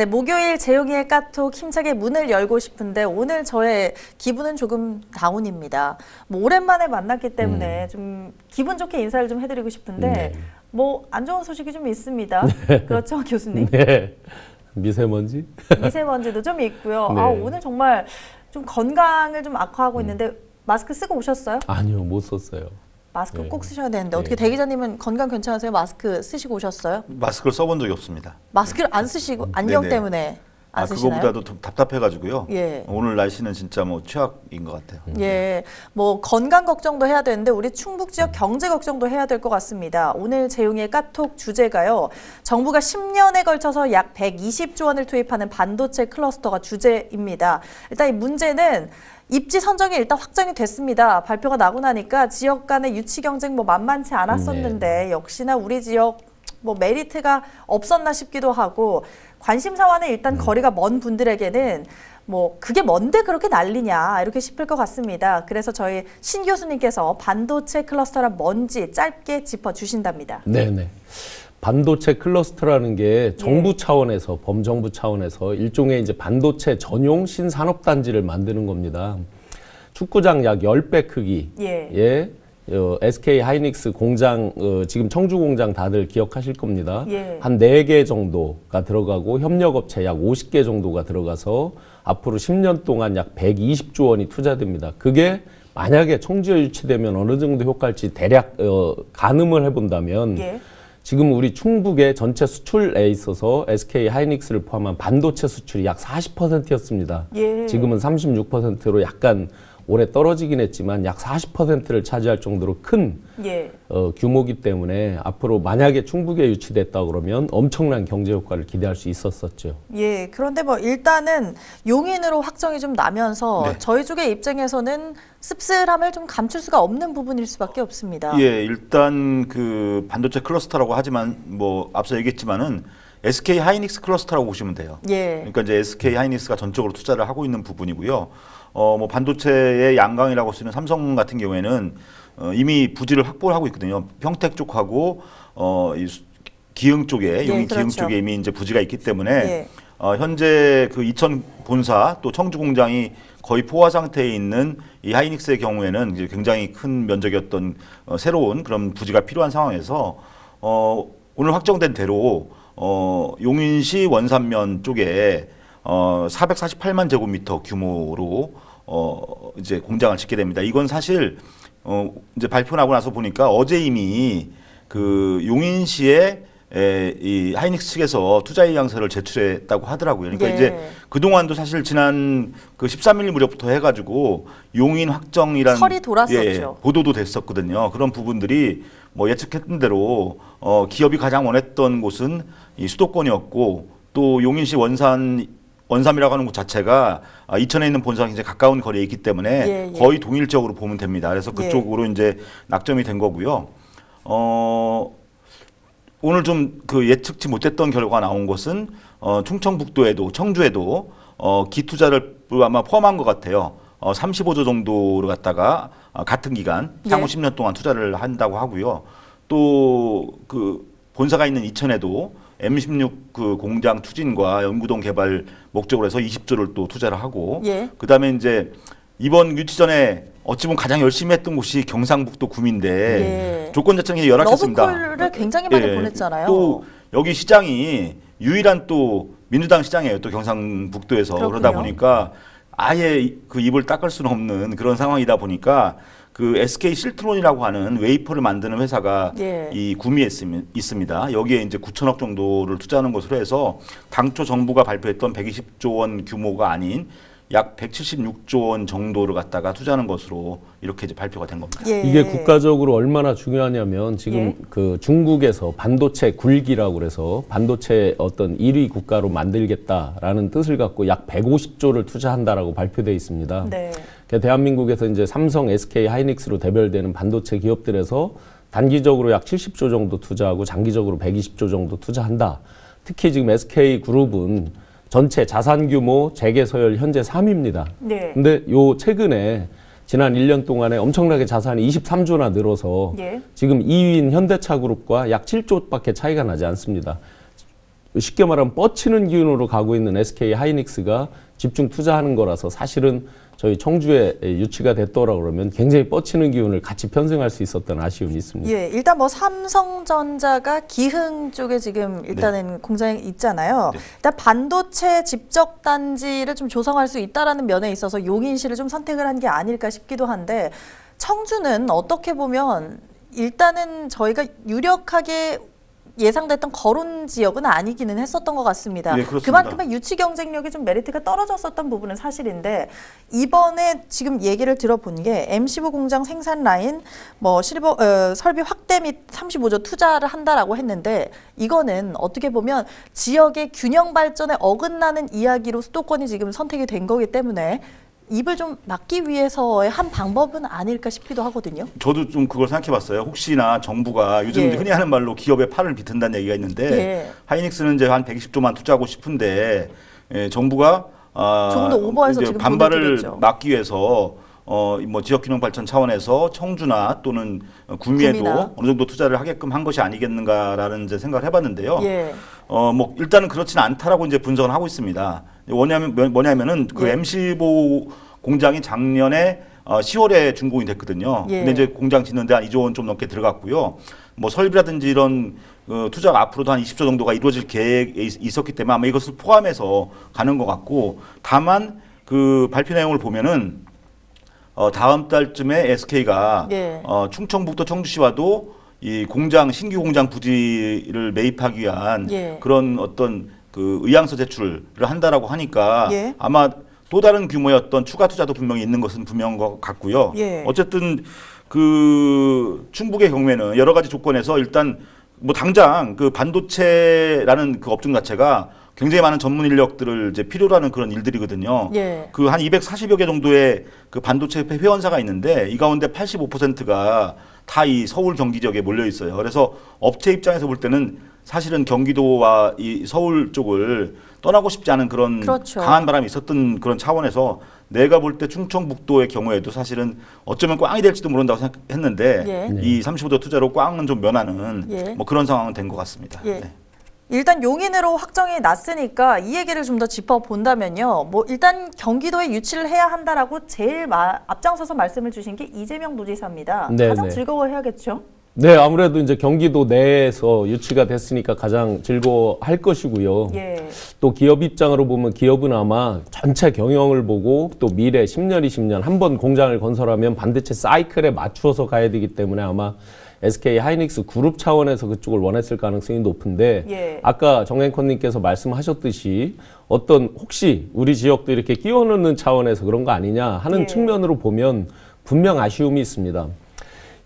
네, 목요일 재용이의 까톡 힘차게 문을 열고 싶은데 오늘 저의 기분은 조금 다운입니다. 뭐 오랜만에 만났기 때문에 좀 기분 좋게 인사를 좀 해드리고 싶은데 음. 네. 뭐안 좋은 소식이 좀 있습니다. 그렇죠, 교수님? 네. 미세먼지? 미세먼지도 좀 있고요. 네. 아, 오늘 정말 좀 건강을 좀 악화하고 있는데 마스크 쓰고 오셨어요? 아니요, 못 썼어요. 마스크 네. 꼭 쓰셔야 되는데 어떻게 네. 대기자님은 건강 괜찮으세요? 마스크 쓰시고 오셨어요? 마스크를 써본 적이 없습니다. 마스크를 안 쓰시고 안경 네네. 때문에 안 아, 쓰시나요? 그거보다도 좀 답답해가지고요. 예. 오늘 날씨는 진짜 뭐 최악인 것 같아요. 예, 뭐 건강 걱정도 해야 되는데 우리 충북 지역 경제 걱정도 해야 될 것 같습니다. 오늘 재용의 까톡 주제가요. 정부가 10년에 걸쳐서 약 120조 원을 투입하는 반도체 클러스터가 주제입니다. 일단 이 문제는 입지 선정이 일단 확정이 됐습니다. 발표가 나고 나니까 지역 간의 유치 경쟁 뭐 만만치 않았었는데 역시나 우리 지역 뭐 메리트가 없었나 싶기도 하고 관심사와는 일단 거리가 먼 분들에게는 뭐 그게 뭔데 그렇게 난리냐 이렇게 싶을 것 같습니다. 그래서 저희 신 교수님께서 반도체 클러스터란 뭔지 짧게 짚어 주신답니다. 네네. 반도체 클러스터라는 게 정부 예. 차원에서 범정부 차원에서 일종의 이제 반도체 전용 신산업 단지를 만드는 겁니다. 축구장 약 10배 크기. 예. 예. 어, SK 하이닉스 공장 어, 지금 청주 공장 다들 기억하실 겁니다. 예. 한네개 정도가 들어가고 협력업체 약 50개 정도가 들어가서 앞으로 10년 동안 약 120조 원이 투자됩니다. 그게 만약에 청주에 유치되면 어느 정도 효과일지 대략 어, 가늠을 해 본다면 예. 지금 우리 충북의 전체 수출에 있어서 SK 하이닉스를 포함한 반도체 수출이 약 40%였습니다. 예. 지금은 36%로 약간 올해 떨어지긴 했지만 약 40%를 차지할 정도로 큰 예. 어, 규모기 때문에 앞으로 만약에 충북에 유치됐다 그러면 엄청난 경제 효과를 기대할 수 있었었죠. 예. 그런데 뭐 일단은 용인으로 확정이 좀 나면서 네. 저희 쪽의 입장에서는 씁쓸함을 좀 감출 수가 없는 부분일 수밖에 없습니다. 예, 일단 그 반도체 클러스터라고 하지만 뭐 앞서 얘기했지만은 SK 하이닉스 클러스터라고 보시면 돼요. 예. 그러니까 이제 SK 하이닉스가 전적으로 투자를 하고 있는 부분이고요. 어, 뭐 반도체의 양강이라고 쓰는 삼성 같은 경우에는 어, 이미 부지를 확보를 하고 있거든요. 평택 쪽하고 어, 이 수- 기흥 쪽에 예, 용인 기흥 그렇죠. 쪽에 이미 이제 부지가 있기 때문에 예. 어, 현재 그 이천 본사 또 청주 공장이 거의 포화 상태에 있는 이 하이닉스의 경우에는 이제 굉장히 큰 면적이었던 어, 새로운 그런 부지가 필요한 상황에서 어, 오늘 확정된 대로 어, 용인시 원산면 쪽에 어, 448만 제곱미터 규모로 어, 이제 공장을 짓게 됩니다. 이건 사실 어, 이제 발표 나고 나서 보니까 어제 이미 그 용인시에 에, 이 하이닉스 측에서 투자 의향서를 제출했다고 하더라고요. 그러니까 예. 이제 그 동안도 사실 지난 그 13일 무렵부터 해가지고 용인 확정이란 설이 돌았었죠. 예, 보도도 됐었거든요. 그런 부분들이 뭐 예측했던 대로 어, 기업이 가장 원했던 곳은 이 수도권이었고 또 용인시 원산 원삼이라고 하는 곳 자체가 아, 이천에 있는 본사가 굉장히 가까운 거리에 있기 때문에 예, 예. 거의 동일적으로 보면 됩니다. 그래서 예. 그쪽으로 이제 낙점이 된 거고요. 어, 오늘 좀 그 예측치 못했던 결과가 나온 것은 어, 충청북도에도 청주에도 어, 기투자를 아마 포함한 것 같아요. 어, 35조 정도를 갖다가 어, 같은 기간 향후 예. 10년 동안 투자를 한다고 하고요. 또 그 본사가 있는 이천에도 M16 그 공장 추진과 연구동 개발 목적으로 해서 20조를 또 투자를 하고 예. 그다음에 이제 이번 유치 전에 어찌 보면 가장 열심히 했던 곳이 경상북도 구민데 예. 조건 굉장히 열악했습니다. 러브콜을 굉장히 많이 예, 보냈잖아요. 또 여기 시장이 유일한 또 민주당 시장이에요. 또 경상북도에서 그러다 그렇군요. 보니까 아예 그 입을 닦을 수는 없는 그런 상황이다 보니까 그 SK 실트론이라고 하는 웨이퍼를 만드는 회사가 예. 이 구미에 있습니다. 여기에 이제 9천억 정도를 투자하는 것으로 해서 당초 정부가 발표했던 120조 원 규모가 아닌 약 176조 원 정도를 갖다가 투자하는 것으로 이렇게 이제 발표가 된 겁니다. 예. 이게 국가적으로 얼마나 중요하냐면 지금 예. 그 중국에서 반도체 굴기라고 그래서 반도체 어떤 1위 국가로 만들겠다라는 뜻을 갖고 약 150조를 투자한다라고 발표돼 있습니다. 네. 그 대한민국에서 이제 삼성, SK 하이닉스로 대별되는 반도체 기업들에서 단기적으로 약 70조 정도 투자하고 장기적으로 120조 정도 투자한다. 특히 지금 SK 그룹은 전체 자산 규모 재계 서열 현재 3위입니다. 네. 근데 요 최근에 지난 1년 동안에 엄청나게 자산이 23조나 늘어서 예. 지금 2위인 현대차 그룹과 약 7조밖에 차이가 나지 않습니다. 쉽게 말하면 뻗치는 기운으로 가고 있는 SK 하이닉스가 집중 투자하는 거라서 사실은 저희 청주에 유치가 됐더라 그러면 굉장히 뻗치는 기운을 같이 편승할 수 있었던 아쉬움이 있습니다. 예, 일단 뭐 삼성전자가 기흥 쪽에 지금 일단은 공장이 있잖아요. 일단 반도체 집적 단지를 좀 조성할 수 있다라는 면에 있어서 용인시를 좀 선택을 한 게 아닐까 싶기도 한데 청주는 어떻게 보면 일단은 저희가 유력하게 예상됐던 거론 지역은 아니기는 했었던 것 같습니다. 예. 그만큼의 유치 경쟁력이 좀 메리트가 떨어졌었던 부분은 사실인데 이번에 지금 얘기를 들어본 게 M15 공장 생산 라인 뭐 실버 어, 설비 확대 및 35조 투자를 한다라고 했는데 이거는 어떻게 보면 지역의 균형 발전에 어긋나는 이야기로 수도권이 지금 선택이 된 거기 때문에 입을 좀 막기 위해서의 한 방법은 아닐까 싶기도 하거든요. 저도 좀 그걸 생각해봤어요. 혹시나 정부가 요즘 예. 흔히 하는 말로 기업의 팔을 비튼다는 얘기가 있는데 예. 하이닉스는 이제 한 120조만 투자하고 싶은데 예, 정부가 아, 조금 더 오버해서 반발을 보내드렸죠. 막기 위해서 어, 뭐 지역균형 발전 차원에서 청주나 또는 구미에도 구미나. 어느 정도 투자를 하게끔 한 것이 아니겠는가라는 이제 생각을 해봤는데요. 예. 어, 뭐 일단은 그렇지는 않다라고 이제 분석을 하고 있습니다. 뭐냐면 뭐냐면은 그 예. M15 공장이 작년에 어, 10월에 준공이 됐거든요. 예. 근데 이제 공장 짓는데 한 2조 원 좀 넘게 들어갔고요. 뭐 설비라든지 이런 어, 투자가 앞으로도 한 20조 정도가 이루어질 계획에 있- 있었기 때문에 아마 이것을 포함해서 가는 것 같고 다만 그 발표 내용을 보면은 어, 다음 달쯤에 SK가 예. 어, 충청북도 청주시와도 이 공장 신규 공장 부지를 매입하기 위한 예. 그런 어떤 그 의향서 제출을 한다라고 하니까 예. 아마 또 다른 규모의 어떤 추가 투자도 분명히 있는 것은 분명한 것 같고요. 예. 어쨌든 그 충북의 경우에는 여러 가지 조건에서 일단 뭐 당장 그 반도체라는 그 업종 자체가 굉장히 많은 전문 인력들을 이제 필요로 하는 그런 일들이거든요. 예. 그한 240여 개 정도의 그 반도체 회원사가 있는데 이 가운데 85%가 다 이 서울 경기 지역에 몰려 있어요. 그래서 업체 입장에서 볼 때는 사실은 경기도와 이 서울 쪽을 떠나고 싶지 않은 그런 그렇죠. 강한 바람이 있었던 그런 차원에서 내가 볼 때 충청북도의 경우에도 사실은 어쩌면 꽝이 될지도 모른다고 생각했는데 예. 이 35도 투자로 꽝은 좀 면하는 예. 뭐 그런 상황은 된 것 같습니다. 예. 네. 일단 용인으로 확정이 났으니까 이 얘기를 좀 더 짚어본다면요. 뭐 일단 경기도에 유치를 해야 한다라고 제일 마- 앞장서서 말씀을 주신 게 이재명 도지사입니다. 네, 가장 네. 즐거워해야겠죠. 네, 아무래도 이제 경기도 내에서 유치가 됐으니까 가장 즐거워할 것이고요. 예. 또 기업 입장으로 보면 기업은 아마 전체 경영을 보고 또 미래 10년, 20년 한 번 공장을 건설하면 반도체 사이클에 맞추어서 가야 되기 때문에 아마 SK 하이닉스 그룹 차원에서 그쪽을 원했을 가능성이 높은데 예. 아까 정앵커님께서 말씀하셨듯이 어떤 혹시 우리 지역도 이렇게 끼워 넣는 차원에서 그런 거 아니냐 하는 예. 측면으로 보면 분명 아쉬움이 있습니다.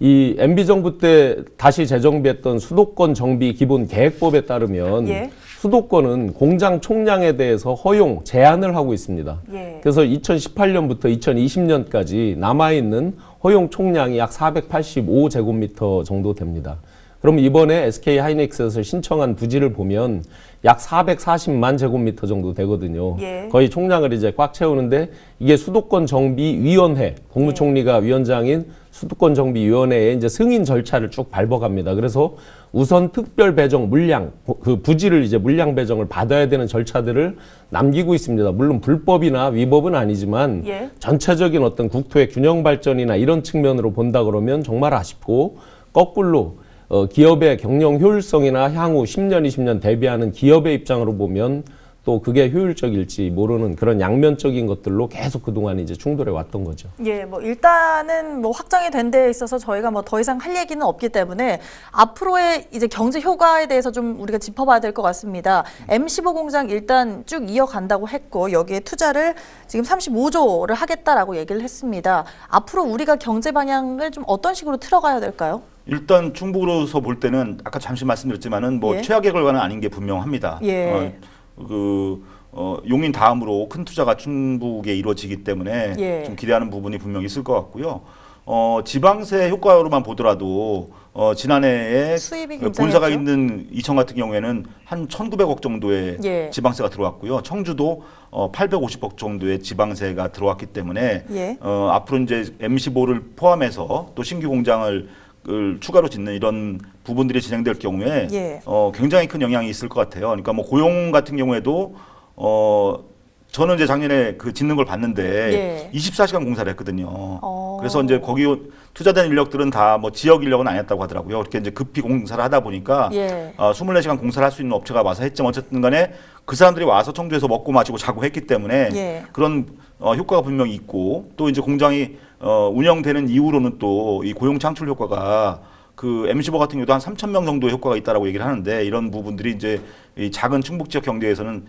이 MB 정부 때 다시 재정비했던 수도권 정비 기본 계획법에 따르면 예. 수도권은 공장 총량에 대해서 허용 제한을 하고 있습니다. 예. 그래서 2018년부터 2020년까지 남아 있는 허용 총량이 약 485제곱미터 정도 됩니다. 그럼 이번에 SK 하이닉스에서 신청한 부지를 보면 약 440만 제곱미터 정도 되거든요. 예. 거의 총량을 이제 꽉 채우는데 이게 수도권 정비 위원회 국무총리가 위원장인 수도권 정비 위원회에 이제 승인 절차를 쭉 밟아갑니다. 그래서 우선 특별 배정 물량 그 부지를 이제 물량 배정을 받아야 되는 절차들을 남기고 있습니다. 물론 불법이나 위법은 아니지만 예. 전체적인 어떤 국토의 균형 발전이나 이런 측면으로 본다 그러면 정말 아쉽고 거꾸로 어, 기업의 경영 효율성이나 향후 10년, 20년 대비하는 기업의 입장으로 보면 또 그게 효율적일지 모르는 그런 양면적인 것들로 계속 그동안 이제 충돌해 왔던 거죠. 예, 뭐 일단은 뭐 확정이 된데 있어서 저희가 뭐 더 이상 할 얘기는 없기 때문에 앞으로의 이제 경제 효과에 대해서 좀 우리가 짚어봐야 될 것 같습니다. M15 공장 일단 쭉 이어간다고 했고 여기에 투자를 지금 35조를 하겠다라고 얘기를 했습니다. 앞으로 우리가 경제 방향을 좀 어떤 식으로 틀어가야 될까요? 일단 충북으로서 볼 때는 아까 잠시 말씀드렸지만은 뭐 예. 최악의 결과는 아닌 게 분명합니다. 예. 어, 그 어, 용인 다음으로 큰 투자가 충북에 이루어지기 때문에 예. 좀 기대하는 부분이 분명히 있을 것 같고요. 어, 지방세 효과로만 보더라도 어, 지난해에 수입이 본사가? 있는 이천 같은 경우에는 한 1,900억 정도의 예. 지방세가 들어왔고요. 청주도 어, 850억 정도의 지방세가 들어왔기 때문에 예. 어, 앞으로 이제 M15를 포함해서 또 신규 공장을 을 추가로 짓는 이런 부분들이 진행될 경우에 예. 어, 굉장히 큰 영향이 있을 것 같아요. 그러니까 뭐 고용 같은 경우에도 어, 저는 이제 작년에 그 짓는 걸 봤는데 예. 24시간 공사를 했거든요. 어. 그래서 이제 거기 투자된 인력들은 다 뭐 지역 인력은 아니었다고 하더라고요. 그렇게 이제 급히 공사를 하다 보니까 예. 어, 24시간 공사를 할 수 있는 업체가 와서 했지만 어쨌든 간에 그 사람들이 와서 청주에서 먹고 마시고 자고 했기 때문에 예. 그런 어, 효과가 분명히 있고 또 이제 공장이 어, 운영되는 이후로는 또 이 고용 창출 효과가 그 MC버 같은 경우도 한 3천 명 정도 효과가 있다라고 얘기를 하는데 이런 부분들이 이제 이 작은 충북 지역 경제에서는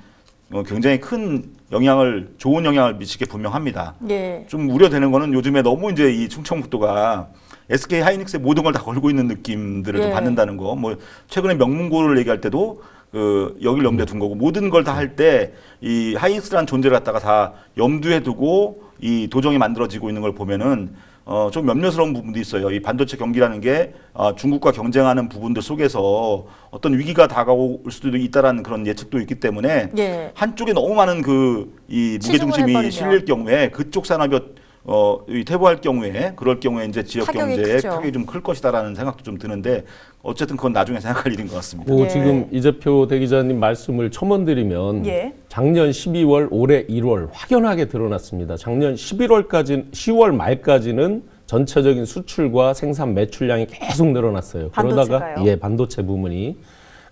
어, 굉장히 큰 영향을 좋은 영향을 미치게 분명합니다. 예. 좀 우려되는 거는 요즘에 너무 이제 이 충청북도가 SK 하이닉스의 모든 걸 다 걸고 있는 느낌들을 예. 좀 받는다는 거. 뭐 최근에 명문고를 얘기할 때도 그 여기를 염두에 둔 거고 모든 걸 다 할 때 이 하이닉스라는 존재를 갖다가 다 염두에 두고 이 도정이 만들어지고 있는 걸 보면은 어 좀 염려스러운 부분도 있어요. 이 반도체 경기라는 게 어, 중국과 경쟁하는 부분들 속에서 어떤 위기가 다가올 수도 있다라는 그런 예측도 있기 때문에 예. 한쪽에 너무 많은 그 이 무게 중심이 해버리면. 실릴 경우에 그쪽 산업이 어, 이 퇴보할 경우에 그럴 경우에 이제 지역 타격이 경제에 크죠. 타격이 좀 클 것이다라는 생각도 좀 드는데 어쨌든 그건 나중에 생각할 일인 것 같습니다. 뭐 예. 지금 이재표 대기자님 말씀을 첨언드리면 예. 작년 12월, 올해 1월 확연하게 드러났습니다. 작년 11월까지, 10월 말까지는 전체적인 수출과 생산 매출량이 계속 늘어났어요. 그러다가 반도체가요? 예, 반도체 부문이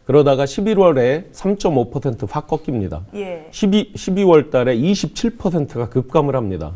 그러다가 11월에 3.5%확 꺾입니다. 예. 12, 12월 달에 27%가 급감을 합니다.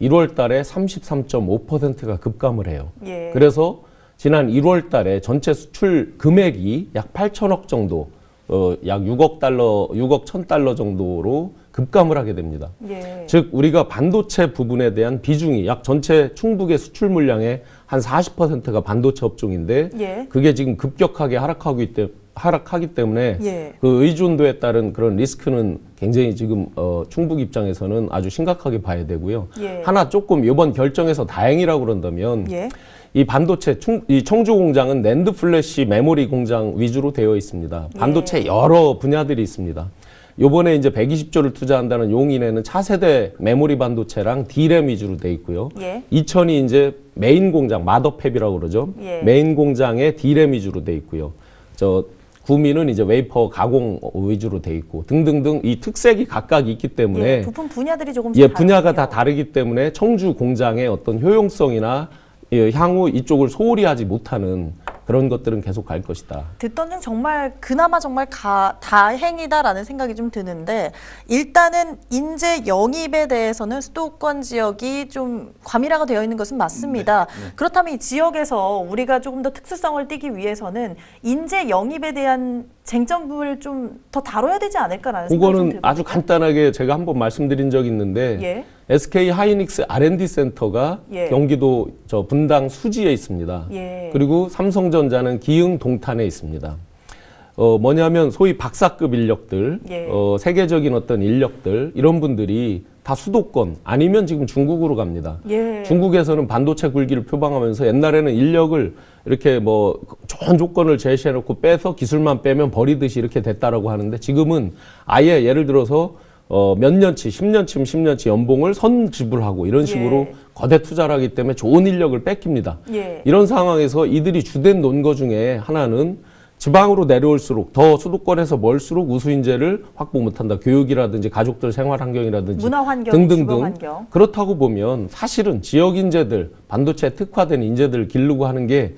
1월 달에 33.5%가 급감을 해요. 예. 그래서 지난 1월 달에 전체 수출 금액이 약 8천억 정도, 어, 약 6억 달러, 6억 1천 달러 정도로 급감을 하게 됩니다. 예. 즉 우리가 반도체 부분에 대한 비중이 약 전체 충북의 수출 물량의 한 40%가 반도체 업종인데 예. 그게 지금 급격하게 하락하고 있대, 하락하기 때문에 예. 그 의존도에 따른 그런 리스크는 굉장히 지금 어, 충북 입장에서는 아주 심각하게 봐야 되고요. 예. 하나 조금 이번 결정에서 다행이라고 그런다면 예. 이 반도체 충, 이 청주 공장은 낸드 플래시 메모리 공장 위주로 되어 있습니다. 예. 반도체 여러 분야들이 있습니다. 요번에 이제 120조를 투자한다는 용인에는 차세대 메모리 반도체랑 D램 위주로 돼 있고요. 예. 이천이 이제 메인 공장 마더팹이라고 그러죠. 예. 메인 공장에 D램 위주로 돼 있고요. 저 구미는 이제 웨이퍼 가공 위주로 돼 있고 등등등 이 특색이 각각 있기 때문에 예. 부품 분야들이 조금씩 예, 분야가 다르군요. 다 다르기 때문에 청주 공장의 어떤 효용성이나 예, 향후 이쪽을 소홀히 하지 못하는 그런 것들은 계속 갈 것이다. 듣던 중 정말 그나마 정말 가, 다행이다라는 생각이 좀 드는데 일단은 인재 영입에 대해서는 수도권 지역이 좀 과밀화가 되어 있는 것은 맞습니다. 네, 그렇다면 이 지역에서 우리가 조금 더 특수성을 띠기 위해서는 인재 영입에 대한 쟁점을 좀 더 다뤄야 되지 않을까라는 생각이 좀 그거는. 아주 간단하게 제가 한번 말씀드린 적이 있는데 예. SK 하이닉스 R&D 센터가 예. 경기도 저 분당 수지에 있습니다. 예. 그리고 삼성전자는 기흥 동탄에 있습니다. 어 뭐냐면 소위 박사급 인력들, 예. 어 세계적인 어떤 인력들 이런 분들이 다 수도권 아니면 지금 중국으로 갑니다. 예. 중국에서는 반도체 굴기를 표방하면서 옛날에는 인력을 이렇게 뭐 좋은 조건을 제시해놓고 빼서 기술만 빼면 버리듯이 이렇게 됐다라고 하는데 지금은 아예 예를 들어서 어 몇 년치, 10년치면 10년치 연봉을 선 지불하고 이런 식으로 예. 거대 투자를 하기 때문에 좋은 인력을 뺏깁니다. 예. 이런 상황에서 이들이 주된 논거 중에 하나는 지방으로 내려올수록 더 수도권에서 멀수록 우수 인재를 확보 못한다. 교육이라든지 가족들 생활 환경이라든지 문화 환경, 등등등. 환경. 그렇다고 보면 사실은 지역 인재들, 반도체 특화된 인재들을 기르고 하는 게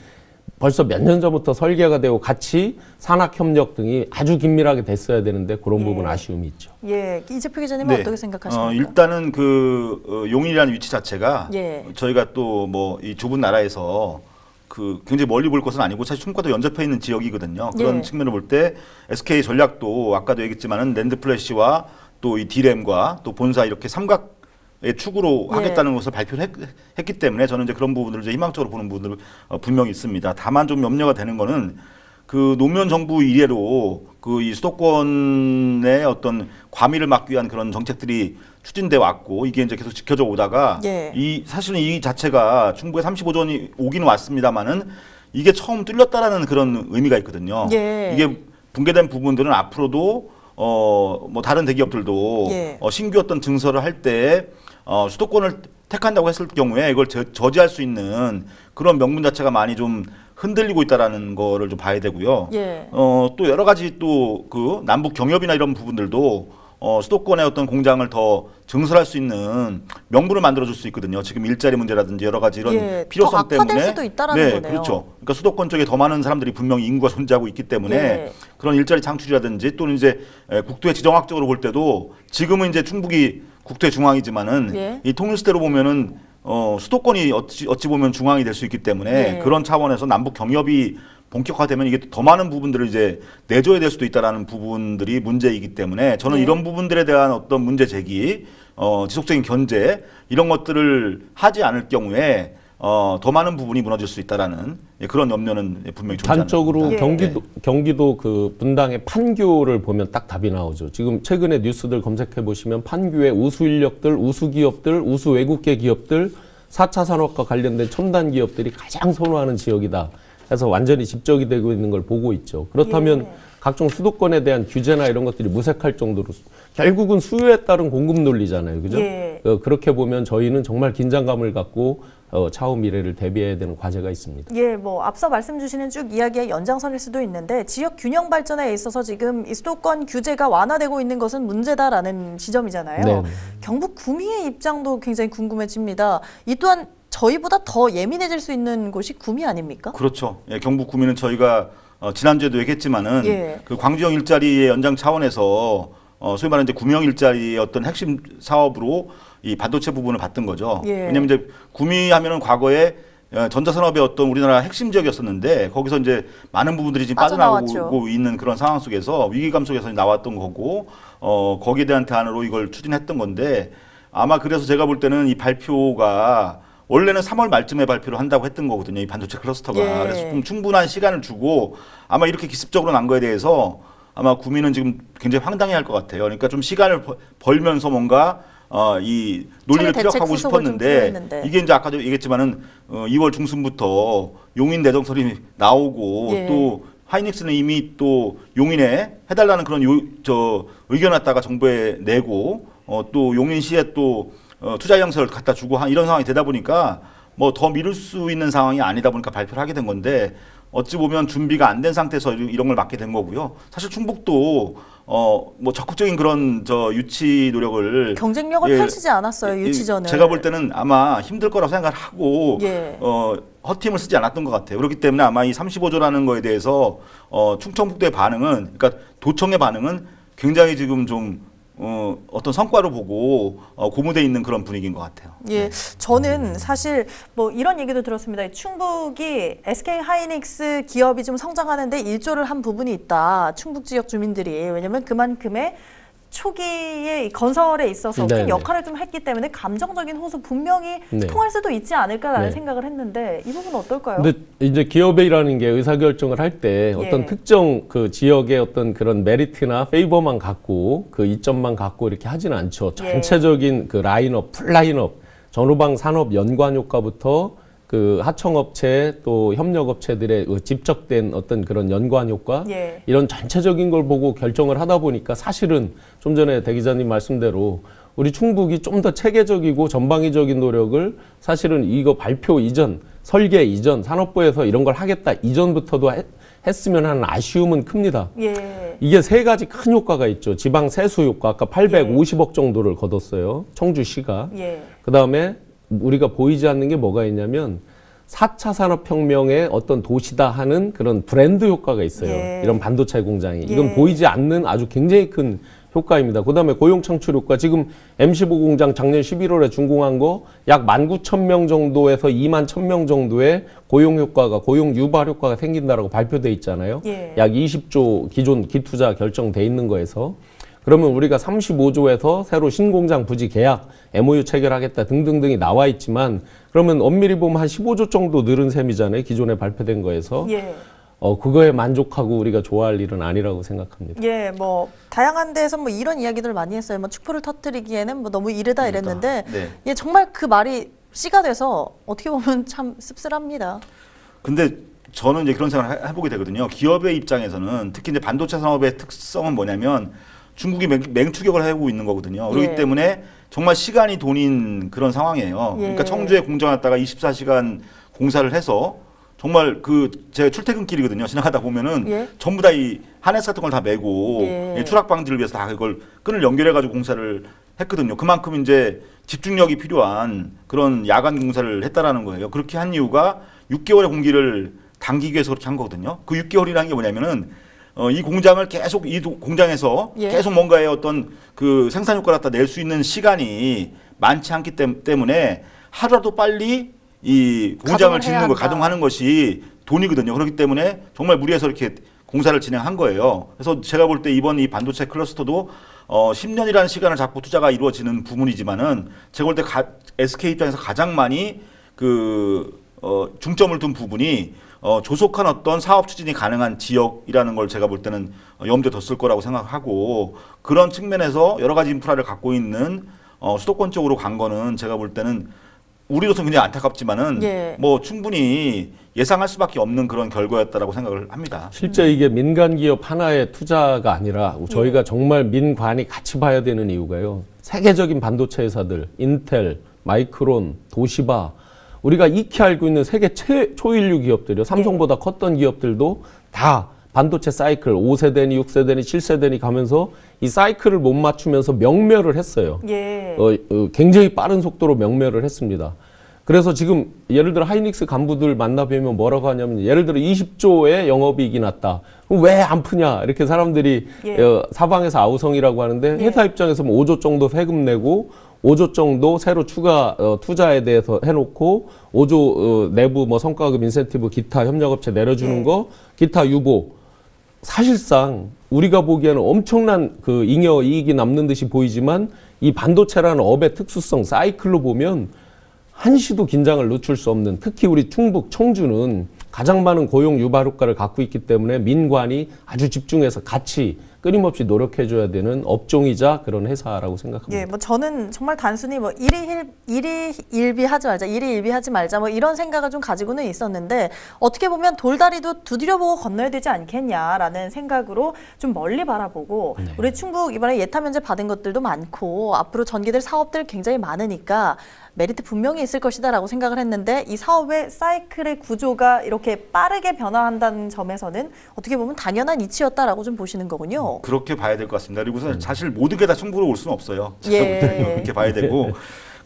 벌써 몇 년 전부터 설계가 되고 같이 산학 협력 등이 아주 긴밀하게 됐어야 되는데 그런 예. 부분 아쉬움이 있죠. 예. 이재표 기자님은 어떻게 생각하십니까? 어, 일단은 그 어, 용인이라는 위치 자체가 예. 저희가 또 뭐 이 좁은 나라에서 그 굉장히 멀리 볼 것은 아니고 사실 충과도 연접해 있는 지역이거든요. 그런 예. 측면을 볼 때 SK 전략도 아까도 얘기했지만은 랜드 플래시와 또이 D램과 또 본사 이렇게 삼각의 축으로 예. 하겠다는 것을 발표를 했, 했기 때문에 저는 이제 그런 부분들을 이제 희망적으로 보는 부분들 어, 분명히 있습니다. 다만 좀 염려가 되는 거는 그 노무현 정부 이래로 그 이 수도권의 어떤 과밀을 막기 위한 그런 정책들이 추진돼 왔고 이게 이제 계속 지켜져 오다가 예. 이 사실은 이 자체가 충북에 35조 원이 오기는 왔습니다만은 이게 처음 뚫렸다라는 그런 의미가 있거든요. 예. 이게 붕괴된 부분들은 앞으로도 어 뭐 다른 대기업들도 예. 어, 신규 어떤 증설을 할때 어, 수도권을 택한다고 했을 경우에 이걸 저, 저지할 수 있는 그런 명분 자체가 많이 좀 흔들리고 있다라는 거를 좀 봐야 되고요. 예. 어, 또 여러 가지 또 그 남북 경협이나 이런 부분들도 어, 수도권의 어떤 공장을 더 증설할 수 있는 명분을 만들어줄 수 있거든요. 지금 일자리 문제라든지 여러 가지 이런 예, 더 필요성 때문에 수도 있다라는 네, 거네요. 그렇죠. 그러니까 수도권 쪽에 더 많은 사람들이 분명히 인구가 존재하고 있기 때문에 예. 그런 일자리 창출이라든지 또는 이제 에, 국토의 지정학적으로 볼 때도 지금은 이제 충북이 국토의 중앙이지만은 예. 이 통일시대로 보면은 어, 수도권이 어찌, 어찌 보면 중앙이 될 수 있기 때문에 예. 그런 차원에서 남북 경협이 본격화되면 이게 더 많은 부분들을 이제 내줘야 될 수도 있다라는 부분들이 문제이기 때문에 저는 네. 이런 부분들에 대한 어떤 문제 제기, 어, 지속적인 견제 이런 것들을 하지 않을 경우에 어, 더 많은 부분이 무너질 수 있다라는 예, 그런 염려는 분명히 존재합니다. 단적으로 예. 경기도 경기도 그 분당의 판교를 보면 딱 답이 나오죠. 지금 최근에 뉴스들 검색해 보시면 판교의 우수 인력들, 우수 기업들, 우수 외국계 기업들, 4차 산업과 관련된 첨단 기업들이 가장 선호하는 지역이다. 해서 완전히 집적이 되고 있는 걸 보고 있죠. 그렇다면 예. 각종 수도권에 대한 규제나 이런 것들이 무색할 정도로 수- 결국은 수요에 따른 공급 논리잖아요. 그죠? 예. 어, 그렇게 보면 저희는 정말 긴장감을 갖고 어, 차후 미래를 대비해야 되는 과제가 있습니다. 예, 뭐 앞서 말씀 주시는 쭉 이야기의 연장선일 수도 있는데 지역 균형 발전에 있어서 지금 이 수도권 규제가 완화되고 있는 것은 문제다라는 지점이잖아요. 네. 경북 구미의 입장도 굉장히 궁금해집니다. 이 또한 저희보다 더 예민해질 수 있는 곳이 구미 아닙니까? 그렇죠. 예, 경북 구민은 저희가 어, 지난주에도 얘기했지만은 예. 그 광주형 일자리의 연장 차원에서 어, 소위 말하는 이제 구명 일자리의 어떤 핵심 사업으로 이 반도체 부분을 봤던 거죠. 예. 왜냐하면 이제 구미 하면은 과거에 어, 전자산업의 어떤 우리나라 핵심 지역이었었는데 거기서 이제 많은 부분들이 지금. 빠져나오고 있는 그런 상황 속에서 위기감 속에서 나왔던 거고 어, 거기에 대한 대안으로 이걸 추진했던 건데 아마 그래서 제가 볼 때는 이 발표가 원래는 3월 말쯤에 발표를 한다고 했던 거거든요. 이 반도체 클러스터가. 예. 그래서 좀 충분한 시간을 주고 아마 이렇게 기습적으로 난 거에 대해서 아마 구민은 지금 굉장히 황당해 할 것 같아요. 그러니까 좀 시간을 벌- 벌면서 뭔가 어, 이 논리를 피력하고 싶었는데. 이게 이제 아까도 얘기했지만은 어, 2월 중순부터 용인 내정설이 나오고 예. 또 하이닉스는 이미 또 용인에 해달라는 그런 요, 저 의견 갖다가 정부에 내고 어, 또 용인시에 또 어, 투자 영서를 갖다 주고 한 이런 상황이 되다 보니까 뭐 더 미룰 수 있는 상황이 아니다 보니까 발표를 하게 된 건데 어찌 보면 준비가 안 된 상태에서 이- 이런 걸 맡게 된 거고요. 사실 충북도 어 뭐 적극적인 그런 저 유치 노력을 경쟁력을 예, 펼치지 않았어요 이- 유치전을. 제가 볼 때는 아마 힘들 거라고 생각을 하고 예. 어, 허팀을 쓰지 않았던 것 같아요. 그렇기 때문에 아마 이 35조라는 거에 대해서 어, 충청북도의 반응은 그러니까 도청의 반응은 굉장히 지금 좀 어, 어떤 성과로 보고 어, 고무돼 있는 그런 분위기인 것 같아요. 예, 저는 사실 뭐 이런 얘기도 들었습니다. 충북이 SK 하이닉스 기업이 좀 성장하는데 일조를 한 부분이 있다. 충북 지역 주민들이 왜냐면 그만큼의 초기에 이 건설에 있어서 큰 네네. 역할을 좀 했기 때문에 감정적인 호소 분명히 네. 통할 수도 있지 않을까라는 네. 생각을 했는데 이 부분 은 어떨까요? 근데 이제 기업이라는 게 의사결정을 할때 예. 어떤 특정 그 지역의 어떤 그런 메리트나 페이버만 갖고 그 이점만 갖고 이렇게 하지는 않죠. 예. 전체적인 그 라인업, 풀 라인업, 전후방 산업 연관 효과부터 그 하청업체 또 협력업체들의 그 집적된 어떤 그런 연관 효과 예. 이런 전체적인 걸 보고 결정을 하다 보니까 사실은 좀 전에 대 기자님 말씀대로 우리 충북이 좀 더 체계적이고 전방위적인 노력을 사실은 이거 발표 이전, 설계 이전, 산업부에서 이런 걸 하겠다 이전부터도 했, 했으면 하는 아쉬움은 큽니다. 예. 이게 세 가지 큰 효과가 있죠. 지방 세수 효과 아까 850억 정도를 거뒀어요. 청주시가. 예. 그 다음에 우리가 보이지 않는 게 뭐가 있냐면 4차 산업혁명의 어떤 도시다 하는 그런 브랜드 효과가 있어요. 예. 이런 반도체 공장이. 이건 예. 보이지 않는 아주 굉장히 큰 효과입니다. 그 다음에 고용 창출 효과. 지금 M15 공장 작년 11월에 준공한 거 약 19,000명 정도에서 2만 1,000명 정도의 고용 효과가, 고용 유발 효과가 생긴다라고 발표돼 있잖아요. 예. 약 20조 기존 기투자 결정돼 있는 거에서 그러면 우리가 35조에서 새로 신공장 부지 계약, MOU 체결하겠다 등등등이 나와 있지만 그러면 엄밀히 보면 한 15조 정도 늘은 셈이잖아요. 기존에 발표된 거에서. 예. 어, 그거에 만족하고 우리가 좋아할 일은 아니라고 생각합니다. 예, 뭐 다양한 데에서 뭐 이런 이야기들 많이 했어요. 뭐 축포를 터뜨리기에는 뭐 너무 이르다 이랬는데 네. 예, 정말 그 말이 씨가 돼서 어떻게 보면 참 씁쓸합니다. 근데 저는 이제 그런 생각을 해- 해보게 되거든요. 기업의 입장에서는 특히 이제 반도체 산업의 특성은 뭐냐면 중국이 맹, 맹추격을 하고 있는 거거든요. 그렇기 예. 때문에 정말 시간이 돈인 그런 상황이에요. 예. 그러니까 청주에 공장 왔다가 24시간 공사를 해서 정말 그 제 출퇴근길이거든요. 지나가다 보면은 예. 전부 다 이 하네스 같은 걸 다 메고 예. 예, 추락 방지를 위해서 다 그걸 끈을 연결해 가지고 공사를 했거든요. 그만큼 이제 집중력이 필요한 그런 야간 공사를 했다라는 거예요. 그렇게 한 이유가 6개월의 공기를 당기기 위해서 그렇게 한 거거든요. 그 6개월이라는 게 뭐냐면은 어, 이 공장을 계속 이 도- 공장에서 예. 계속 뭔가의 어떤 그 생산 효과를 갖다 낼 수 있는 시간이 많지 않기 때- 때문에 하루라도 빨리 이 공장을 짓는 거 한다. 가동하는 것이 돈이거든요. 그렇기 때문에 정말 무리해서 이렇게 공사를 진행한 거예요. 그래서 제가 볼 때 이번 이 반도체 클러스터도 어 10년이라는 시간을 잡고 투자가 이루어지는 부분이지만은 제가 볼 때 SK 입장에서 가장 많이 그 어, 중점을 둔 부분이 어, 조속한 어떤 사업 추진이 가능한 지역이라는 걸 제가 볼 때는 어, 염두에 뒀을 거라고 생각하고 그런 측면에서 여러 가지 인프라를 갖고 있는 어, 수도권 쪽으로 간 거는 제가 볼 때는 우리로서 굉장히 안타깝지만은 예. 뭐 충분히 예상할 수밖에 없는 그런 결과였다라고 생각을 합니다. 실제 이게 민간 기업 하나의 투자가 아니라 저희가 정말 민관이 같이 봐야 되는 이유가요. 세계적인 반도체 회사들, 인텔, 마이크론, 도시바, 우리가 익히 알고 있는 세계 최, 초일류 기업들이요. 삼성보다 컸던 기업들도 다 반도체 사이클 5세대니 6세대니 7세대니 가면서 이 사이클을 못 맞추면서 명멸을 했어요. 예. 어, 어, 굉장히 빠른 속도로 명멸을 했습니다. 그래서 지금 예를 들어 하이닉스 간부들 만나뵈면 뭐라고 하냐면 예를 들어 20조의 영업이익이 났다. 왜안 푸냐 이렇게 사람들이 예. 어, 사방에서 아우성이라고 하는데 예. 회사 입장에서 뭐 5조 정도 세금 내고 5조 정도 새로 추가 어, 투자에 대해서 해놓고 5조 어, 내부 뭐 성과급 인센티브 기타 협력업체 내려주는 예. 거 기타 유보 사실상 우리가 보기에는 엄청난 그 잉여 이익이 남는 듯이 보이지만 이 반도체라는 업의 특수성 사이클로 보면 한시도 긴장을 늦출 수 없는 특히 우리 충북 청주는 가장 많은 고용 유발 효과를 갖고 있기 때문에 민관이 아주 집중해서 같이 끊임없이 노력해줘야 되는 업종이자 그런 회사라고 생각합니다. 예, 뭐 저는 정말 단순히 뭐 일이 일, 일이 일비 하지 말자, 일이 일비 하지 말자 뭐 이런 생각을 좀 가지고는 있었는데 어떻게 보면 돌다리도 두드려보고 건너야 되지 않겠냐라는 생각으로 좀 멀리 바라보고 네. 우리 충북 이번에 예타 면제 받은 것들도 많고 앞으로 전개될 사업들 굉장히 많으니까 메리트 분명히 있을 것이다라고 생각을 했는데 이 사업의 사이클의 구조가 이렇게 빠르게 변화한다는 점에서는 어떻게 보면 당연한 이치였다라고 좀 보시는 거군요. 그렇게 봐야 될 것 같습니다. 그리고 사실 모든 게 다 충분히 올 수는 없어요. 예. 그렇게 봐야 되고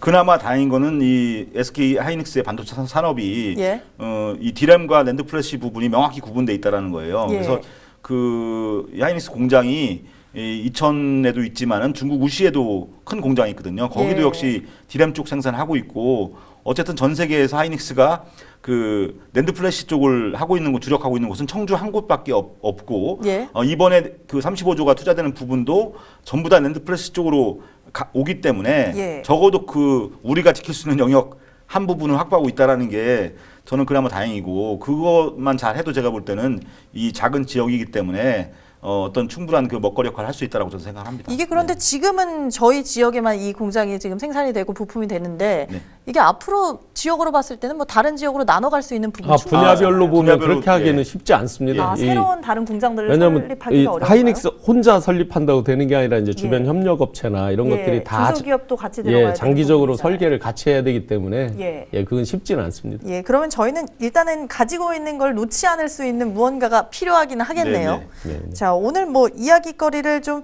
그나마 다행인 거는 이 SK 하이닉스의 반도체 산- 산업이 예. 어, 이 디램과 랜드 플래시 부분이 명확히 구분돼 있다라는 거예요. 예. 그래서 그 하이닉스 공장이 이 이천에도 있지만은 중국 우시에도 큰 공장이 있거든요. 거기도 예. 역시 디램 쪽 생산하고 있고 어쨌든 전 세계에서 하이닉스가 그 랜드 플래시 쪽을 하고 있는 곳 주력하고 있는 곳은 청주 한 곳밖에 없, 없고 예. 어, 이번에 그 35조가 투자되는 부분도 전부 다 랜드 플래시 쪽으로 가, 오기 때문에 예. 적어도 그 우리가 지킬 수 있는 영역 한 부분을 확보하고 있다라는 게 저는 그나마 다행이고 그것만 잘 해도 제가 볼 때는 이 작은 지역이기 때문에 어, 어떤 충분한 그 먹거리 역할을 할 수 있다라고 저는 생각합니다. 이게 그런데 지금은 저희 지역에만 이 공장이 지금 생산이 되고 부품이 되는데 네. 이게 앞으로 지역으로 봤을 때는 뭐 다른 지역으로 나눠갈 수 있는 부분 아, 분야별로 아, 보면 분야별로, 그렇게 하기는 예. 쉽지 않습니다. 아, 이- 새로운 다른 공장들을 왜냐하면 설립하기가 이 어려워요. 하이닉스 혼자 설립한다고 되는 게 아니라 이제 주변 예. 협력업체나 이런 것들이 다 중소기업도 같이 들어가야 예, 장기적으로. 설계를 같이 해야 되기 때문에 예. 예, 그건 쉽지는 않습니다. 예, 그러면 저희는 일단은 가지고 있는 걸 놓지 않을 수 있는 무언가가 필요하기는 하겠네요. 네, 네, 네. 자, 오늘 뭐 이야기거리를 좀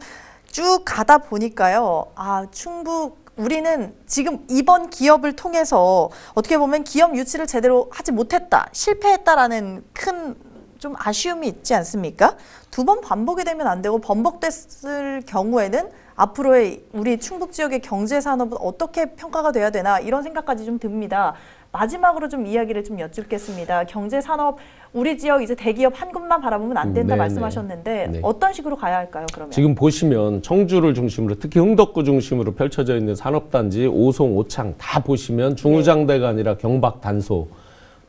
쭉 가다 보니까요. 아, 충북 우리는 지금 이번 기업을 통해서 어떻게 보면 기업 유치를 제대로 하지 못했다, 실패했다라는 큰 좀 아쉬움이 있지 않습니까? 두 번 반복이 되면 안 되고 번복됐을 경우에는 앞으로의 우리 충북 지역의 경제 산업은 어떻게 평가가 돼야 되나 이런 생각까지 좀 듭니다. 마지막으로 좀 이야기를 좀 여쭙겠습니다. 경제 산업 우리 지역 이제 대기업 한 곳만 바라보면 안 된다 네, 말씀하셨는데 네. 어떤 식으로 가야 할까요? 그러면 지금 보시면 청주를 중심으로 특히 흥덕구 중심으로 펼쳐져 있는 산업단지 오송, 오창 다 보시면 중우장대가 아니라 경박, 단소,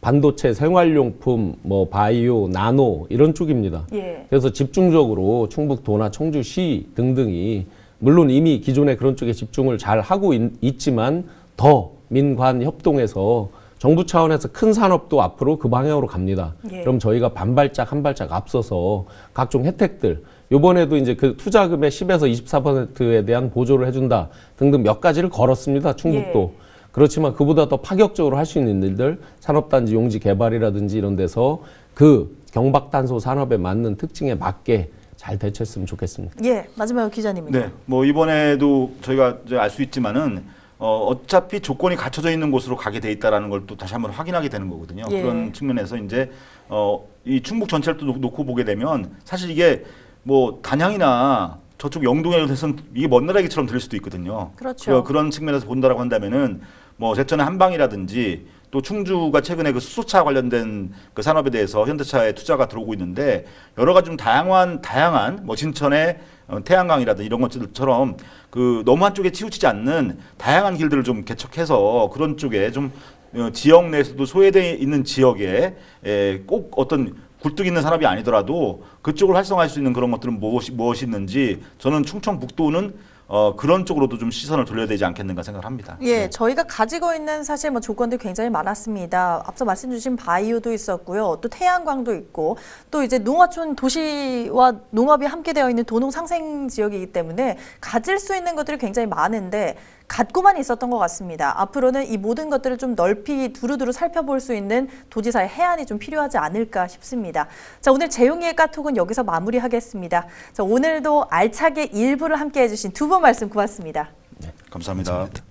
반도체, 생활용품, 뭐 바이오, 나노 이런 쪽입니다. 예. 그래서 집중적으로 충북도나 청주시 등등이 물론 이미 기존에 그런 쪽에 집중을 잘 하고 있, 지만 더 민관 협동해서 정부 차원에서 큰 산업도 앞으로 그 방향으로 갑니다. 예. 그럼 저희가 반발짝 한 발짝 앞서서 각종 혜택들 요번에도 이제 그 투자금의 10에서 24%에 대한 보조를 해준다 등등 몇 가지를 걸었습니다. 충북도. 예. 그렇지만 그보다 더 파격적으로 할 수 있는 일들, 산업단지 용지 개발이라든지 이런 데서 그 경박탄소 산업에 맞는 특징에 맞게 잘 대처했으면 좋겠습니다. 예, 마지막으로 기자님은요. 네, 뭐 이번에도 저희가 알 수 있지만은 어, 어차피 조건이 갖춰져 있는 곳으로 가게 돼 있다라는 걸 또 다시 한번 확인하게 되는 거거든요. 예. 그런 측면에서 이제 어, 이 충북 전체를 또 놓- 놓고 보게 되면 사실 이게 뭐 단양이나 저쪽 영동에 대해서는 이게 먼 나라 얘기처럼 들릴 수도 있거든요. 그렇죠. 그, 런 측면에서 본다라고 한다면은 뭐 제천의 한방이라든지 또 충주가 최근에 그 수소차 관련된 그 산업에 대해서 현대차에 투자가 들어오고 있는데 여러 가지 좀 다양한 다양한 뭐 진천의 어, 태양광이라든지 이런 것들처럼 그 너무 한쪽에 치우치지 않는 다양한 길들을 좀 개척해서 그런 쪽에 좀 어, 지역 내에서도 소외되어 있는 지역에 에, 꼭 어떤 굴뚝 있는 산업이 아니더라도 그쪽을 활성화할 수 있는 그런 것들은 무엇이, 무엇이 있는지 저는 충청북도는 어, 그런 쪽으로도 좀 시선을 돌려야 되지 않겠는가 생각을 합니다. 예, 저희가 가지고 있는 사실 뭐 조건들이 굉장히 많았습니다. 앞서 말씀 주신 바이오도 있었고요. 또 태양광도 있고 또 이제 농어촌 도시와 농업이 함께 되어 있는 도농 상생 지역이기 때문에 가질 수 있는 것들이 굉장히 많은데 갖고만 있었던 것 같습니다. 앞으로는 이 모든 것들을 좀 넓히 두루두루 살펴볼 수 있는 도지사의 해안이 좀 필요하지 않을까 싶습니다. 자, 오늘 재용이의 까톡은 여기서 마무리하겠습니다. 자, 오늘도 알차게 일부를 함께 해주신 두 분 말씀 고맙습니다. 감사합니다.